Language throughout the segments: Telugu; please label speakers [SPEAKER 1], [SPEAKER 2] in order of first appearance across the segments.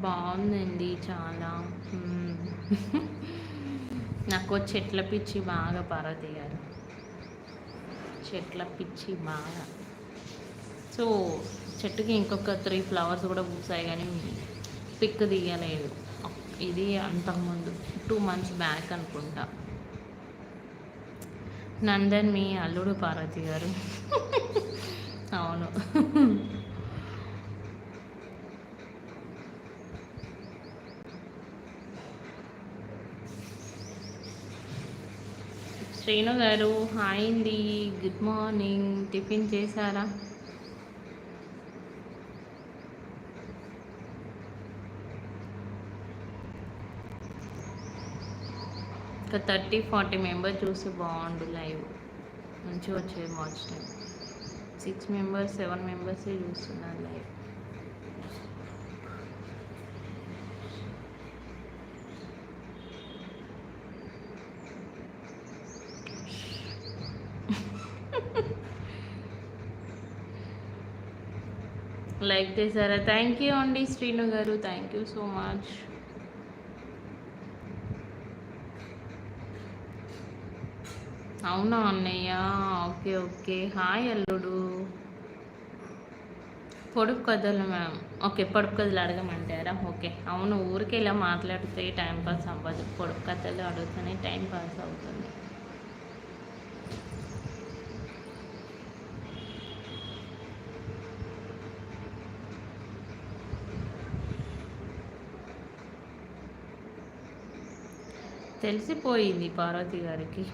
[SPEAKER 1] బాగుందండి చాలా. నాకు చెట్ల పిచ్చి బాగా పార్వతి గారు. చెట్ల పిచ్చి బాగా. సో చెట్టుకి ఇంకొక త్రీ ఫ్లవర్స్ కూడా పూసాయి కానీ పిక్ తీయలేదు. ఇది అంతకుముందు టూ మంత్స్ బ్యాక్ అనుకుంటా. నందన్ మీ అల్లుడు పార్వతి గారు. అవును. శ్రీను గారు హాయ్ అండి. Good morning. టిఫిన్ చేశారా? ఒక థర్టీ ఫార్టీ మెంబర్స్ చూసి బాగుండు లైవ్. మంచిగా వచ్చేది watch time six members seven మెంబర్సే చూస్తున్నారు లైవ్. లైక్ చేశారా? థ్యాంక్ యూ అండి శ్రీను గారు. థ్యాంక్ యూ సో మచ్ అవునా అన్నయ్య? ఓకే ఓకే హాయ్ అల్లుడు. పొడుపు కథలు మ్యామ్. ఓకే పొడుపు కథలు అడగమంటారా? ఓకే అవును ఊరికి ఇలా మాట్లాడితే టైం పాస్ అవ్వదు. పొడుపు కథలు అడుగుతూనే టైం పాస్ అవుతుంది. తెలిసిపోయింది పార్వతి గారికి.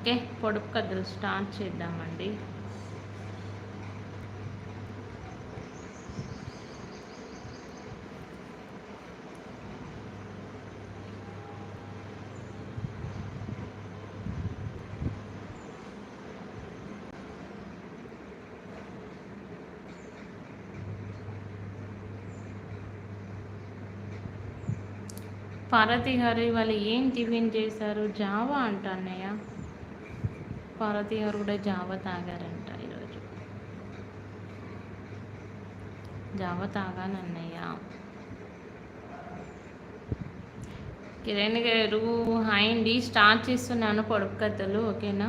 [SPEAKER 1] ఓకే పొడుపు కథలు స్టార్ట్ చేద్దామండి. పార్వతి గారు ఇవాళ ఏం టిఫిన్ చేశారు? జావా అంట అన్నయ్య పార్వతి గారు కూడా జావ తాగారంట ఈరోజు. జావ తాగానన్నయ్య. కిరణ్ గారు హాయ్ అండి. స్టార్ట్ చేస్తున్నాను పొడుపు కథలు ఓకేనా?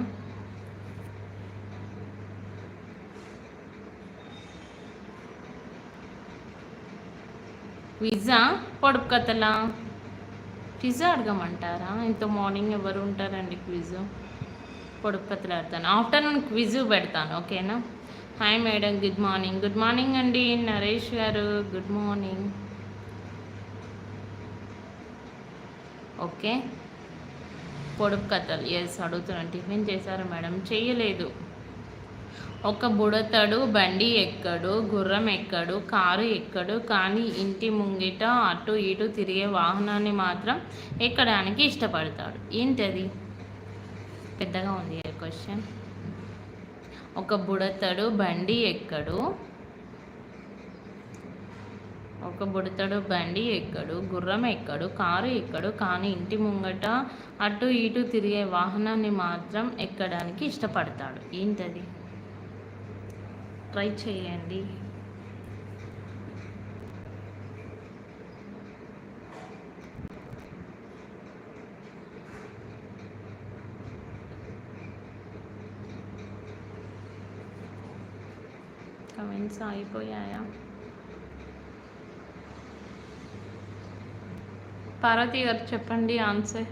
[SPEAKER 1] పిజ్జా పొడుపు కథలా? పిజ్జా అడగమంటారా? ఇంత మార్నింగ్ ఎవరు ఉంటారండి క్విజ్ పొడుపు కథలాడతాను ఆఫ్టర్నూన్ క్విజ్ పెడతాను ఓకేనా? Hi madam good morning good morning అండి నరేష్ గారు. Good morning okay. పొడుపు కథలు ఎస్ అడుగుతున్నాను. టిఫిన్ చేశారు మేడం చేయలేదు. ఒక బుడతడు బండి ఎక్కడు గుర్రం ఎక్కడు కారు ఎక్కడు కానీ ఇంటి ముంగిట అటు ఇటు తిరిగే వాహనాన్ని మాత్రం ఎక్కడానికి ఇష్టపడతాడు. ఏంటది? పెద్దగా ఉంది క్వశ్చన్? ఒక బుడతడు బండి ఎక్కడు? ఒక బుడతడు బండి ఎక్కడు? గుర్రం ఎక్కడు? కారు ఎక్కడు? కానీ ఇంటి ముంగట అటు ఇటు తిరిగే వాహనాన్ని మాత్రం ఎక్కడానికి ఇష్టపడతాడు. ఏంటది? ట్రై చేయండి. కమెంట్స్ అయిపోయాయా పార్వతి గారు చెప్పండి ఆన్సర్